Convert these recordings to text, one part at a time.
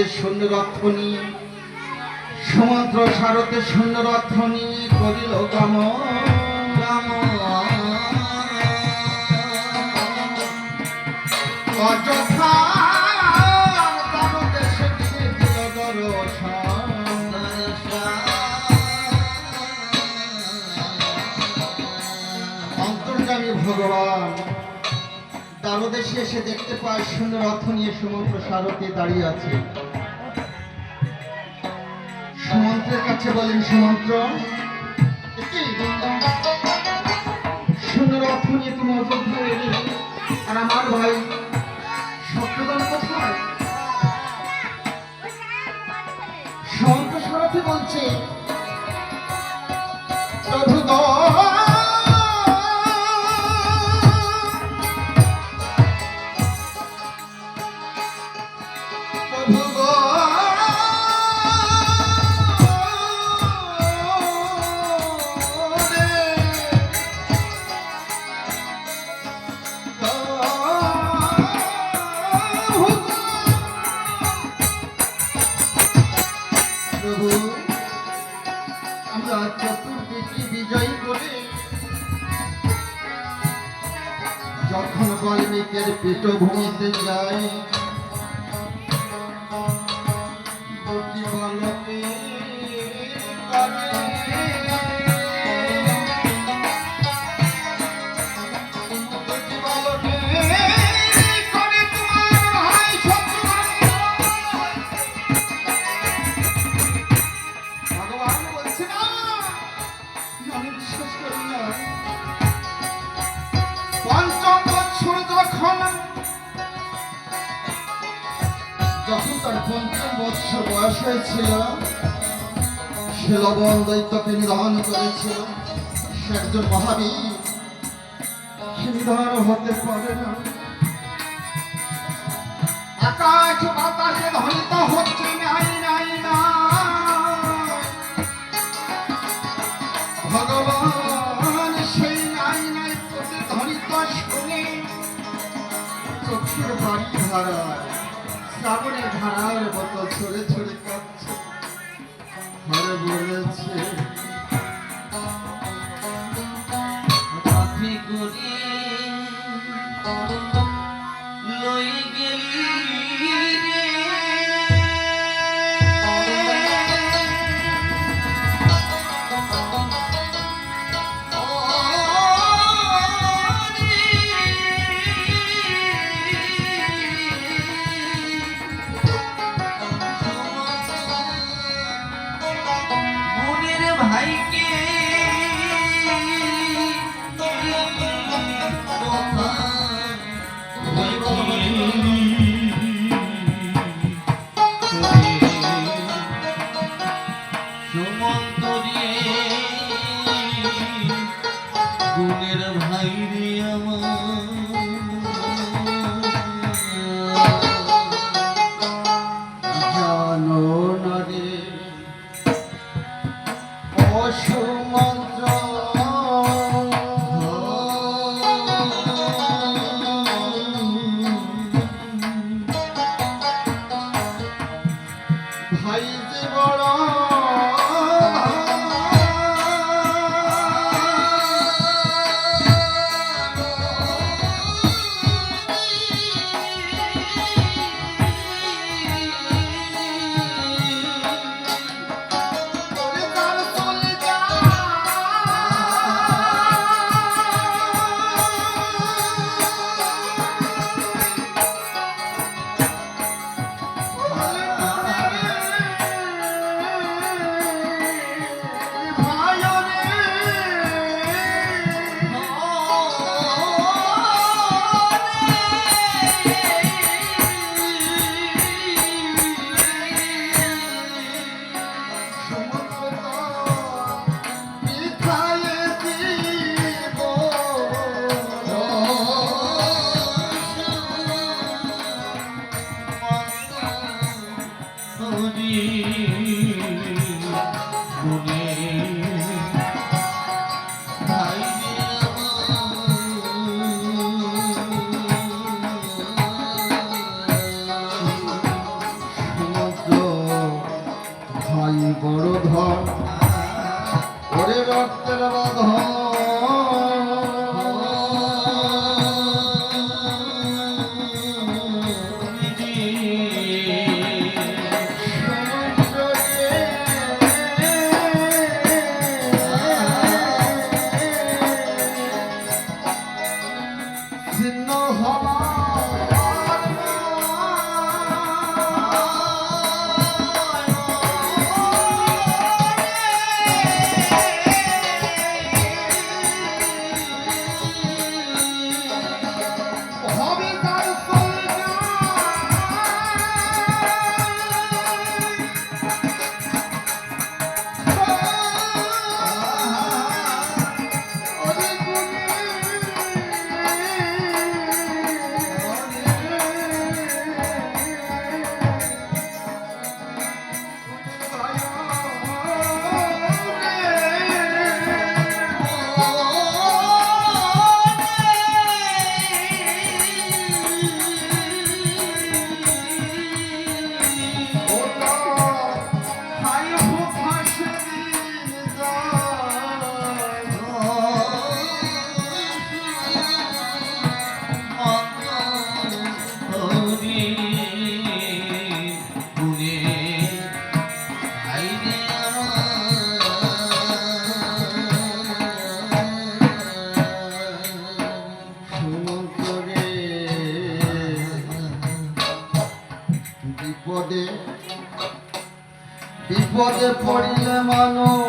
ভারতের সৈন্যরথ রথনি সমুদ্র ভারতের সৈন্যরথ রথনি করিল কাম ভগবান, দ্বারদেশে এসে দেখতে পায় সুন্দর রথ নিয়ে সমুদ্র সারতে দাঁড়িয়ে আছে। সুমন্ত্রের কাছে বলেন সুমন্ত্র সুন্দর অর্থ নিয়ে তুমি অযোধ্য এলি আর আমার ভাই সত্যদান কোথায় সমন্ত সারথী বলছে, প্রভু দৈত্যকে নিধন করেছিল। একজন মহাবীর। হতে পারে না। আকাশ বাতাসে ধ্বনিত হচ্ছে, নাই নাই না ভগবান সেই নাই নাই শুনে বাড়ি ধারায়, শ্রাবণের ধারার মতো ছড়ে ছড়ে কাঁদছে বলেছে। বিপদে পড়িলে মানুষ।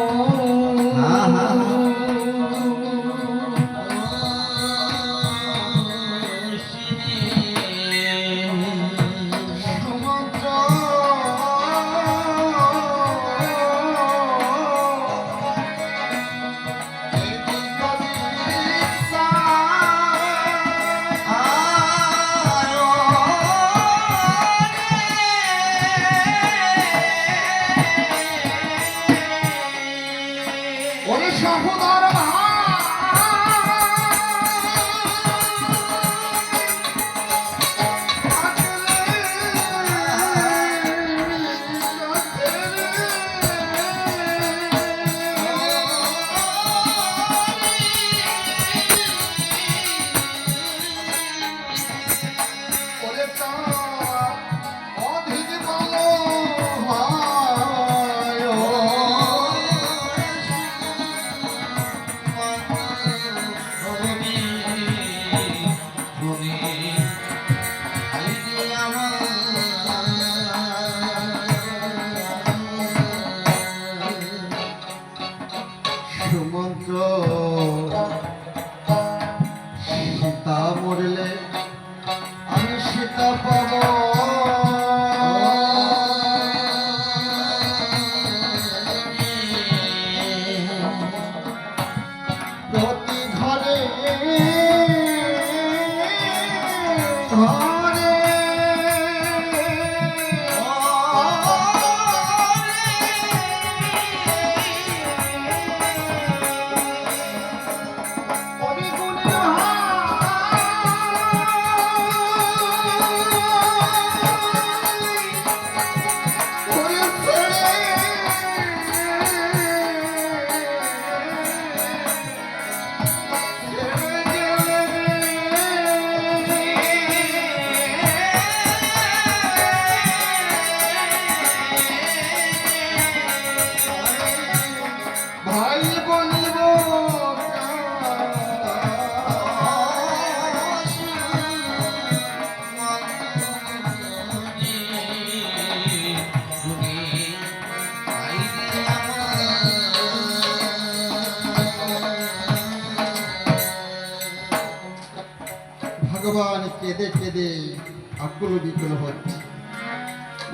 বিকুল হচ্ছে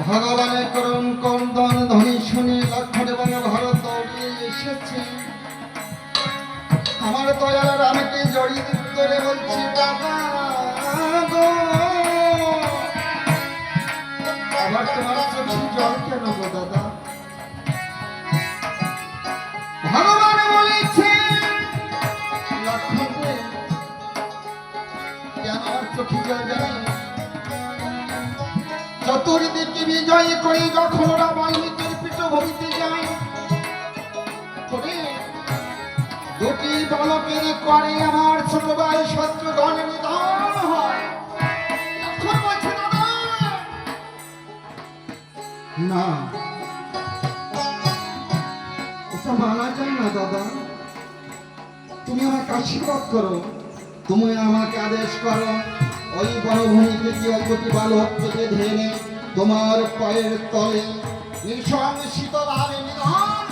ভগবানের করুণ কন্দন ধ্বনি শুনে লক্ষণ এবং ভারত এসেছে। আমার দয়াল রামকে জড়িয়ে ধরে বলছি, বাবা আবার তোমার চতুর্দিকে বিজয় করি যখন ওরা বাল্মীকির পীঠভূমিতে যায় দুটি বালকের করে আমার ছোট ভাই শত্রুঘ্ন নিধন হয়। না। মানা যায় না, দাদা। তুমি আমাকে আশীর্বাদ করো। তুমি আমাকে আদেশ করো, ওই বনভূমি থেকে ওই দুটি বালককে বেঁধে এনে তোমার পায়ের তলে নিঃসংসিত ভাবে নিধন।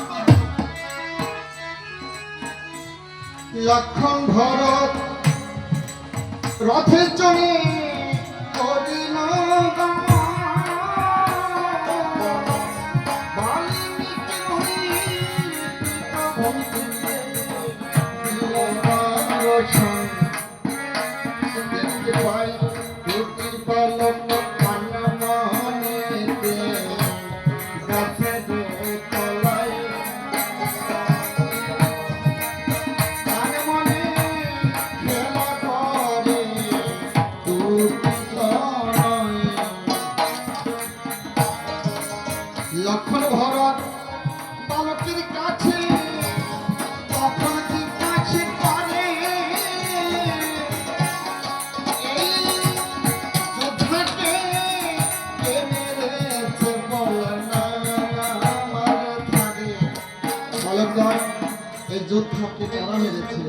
লক্ষণ ভরত রথের চলে কারা মেরেছে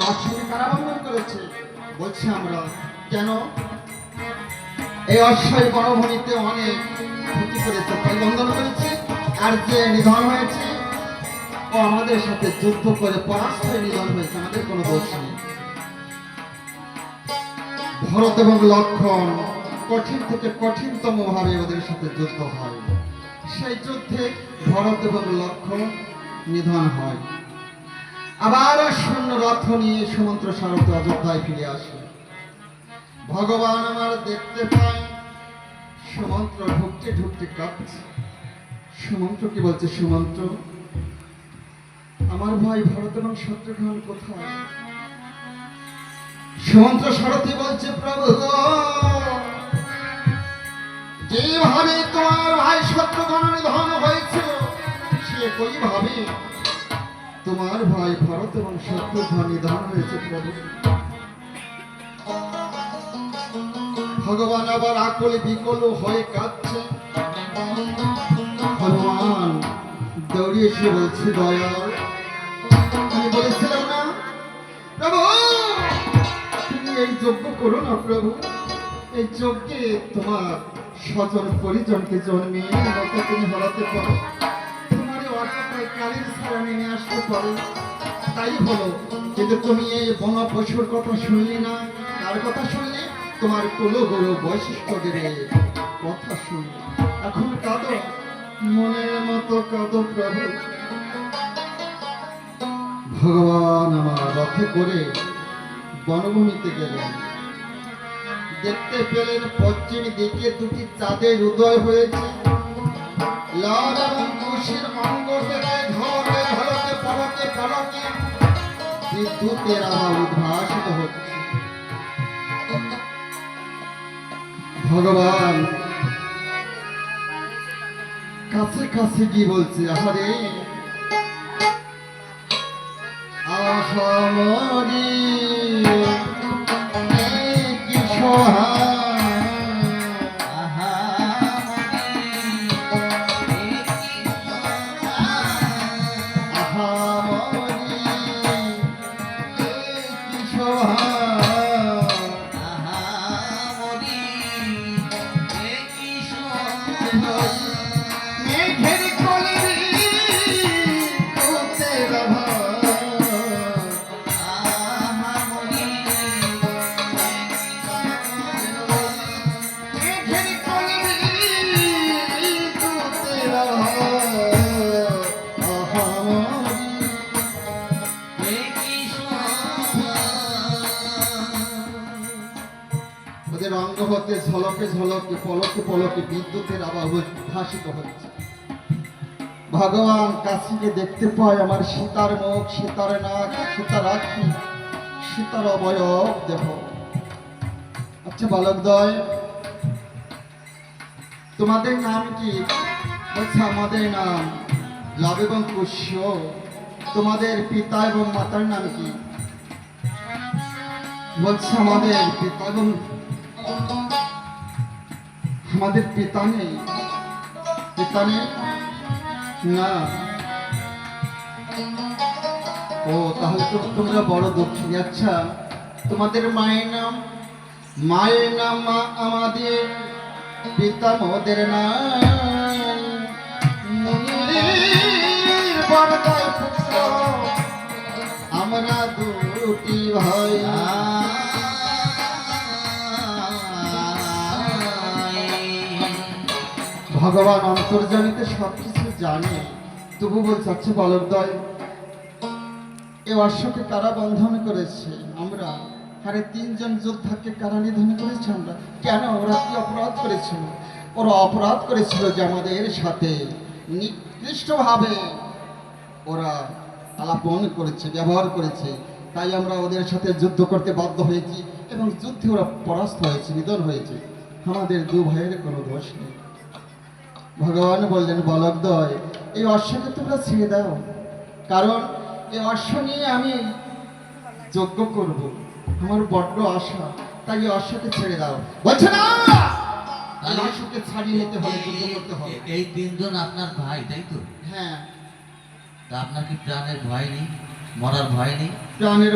লাশের কারাবন্ধন করেছে। বলছি আমরা, কেন? এই অশ্বয় বনভূমিতে অনেক ক্ষতি করেছে বন্ধন করেছে, আর যে নিধন হয়েছে, ও আমাদের সাথে যুদ্ধ করে পরাস্ত হয়ে নিধন হয়েছে, আমাদের কোনো দোষ নেই। ভরত এবং লক্ষণ কঠিন থেকে কঠিনতম ভাবে ওদের সাথে যুদ্ধ হয়। সেই যুদ্ধে ভরত এবং লক্ষণ নিধন হয়। আবার শূন্য রথ নিয়ে সমুদ্র সারথে অযোধ্যায় ফিরে আসে ভগবান আমার দেখতে পায়, সুমন্ত্র ঢুকতে ঢুকতে কাঁপছে। সুমন্ত্র কি বলছে? সুমন্ত্র, আমার ভাই ভরত এবং শত্রুঘ্ন কোথায়? সমন্ত্র সারথি বলছে, প্রভু যেভাবে তোমার ভাই শত্রুঘ্ন নিধন হয়েছিল, সে ভাবে তোমার ভাই ভরত এবং শত্রুঘ্ন নিধন হয়েছে প্রভু। ভগবান আবার আকল বিকল হয়ে কাঁদছে। হনুমান দৌড়িয়ে এসে বলছে, দয়াল। আমি বলেছিলাম, না, প্রভু, তুমি এই যজ্ঞ করো না প্রভু। এই যজ্ঞে তোমার স্বজন পরিজনকে জন্মিয়ে মতো তুমি হারাতে পারো। কালীর ছাড়া নেমে আসতে পারো। তাই হলো, কিন্তু তুমি এই বন পশুর কথা শুনলি না কার কথা শুনলি তোমার কুলো গুরু বৈশিষ্ট্যদের কথা শুনলি। এখন কাঁদো, মনের মতো কাঁদো প্রভু। ভগবান আমার রথে করে বনভূমিতে গেলেন। দেখতে পেলেন পশ্চিম দিকে দুটি চাঁদের উদয় হয়েছে। লাল এবং কুশির অঙ্গ বিদ্যুতের উদ্ভাসিত হচ্ছে ভগবান কাছে কাছে কি বলছে? আহারে আসমরি কি বিদ্যুতের ভাসিত হচ্ছে ভগবান কাশিকে দেখতে পায় আমার সীতার মুখ, সীতার নাক, সীতার আখি, সীতার অবয়ব দেহ। আচ্ছা বালকদয়, তোমাদের নাম কি? বলছে, আমাদের নাম লাভ এবং কুশ্য তোমাদের পিতা এবং মাতার নাম কি? বলছে, আমাদের পিতা এবং আমাদের পিতা নেই। নেই না। ও, তাহলে তো তোমরা বড় দুঃখী। আচ্ছা তোমাদের মায়ের নাম? মায়ের নাম মা আমাদের, পিতা মোদের নাম। মুনির আমরা দুটি ভাই। ভগবান অন্তর্জানিতে সবকিছু জানে। তবু বলছে আচ্ছা এ অশ্বকে কারা বন্ধন করেছে? আমরা, আরে তিনজন যোদ্ধাকে কারা নিধন করেছে আমরা? কেন ওরা কি অপরাধ করেছিল? ওরা অপরাধ করেছিল যে আমাদের সাথে নিকৃষ্টভাবে ওরা আলাপন করেছে, ব্যবহার করেছে। তাই আমরা ওদের সাথে যুদ্ধ করতে বাধ্য হয়েছি এবং যুদ্ধে ওরা পরাস্ত হয়েছে, নিধন হয়েছে। আমাদের দু ভাইয়ের কোনো দোষ নেই। ভগবান বললেন বলকদয় এই অশ্বকে তোমরা ছেড়ে দাও। কারণ এই অশ্ব নিয়ে আমি যজ্ঞ করব। আমার বড্ড আশা। তাই এই অশ্বকে ছেড়ে দাও। বলছে না! অশ্বকে ছাড়িয়ে নিতে হবে যুদ্ধ করতে হবে। এই তিনজন আপনার ভাই তাই তো? হ্যাঁ। তা আপনার কি প্রাণের ভয় নেই? মরার ভয় নেই? প্রাণের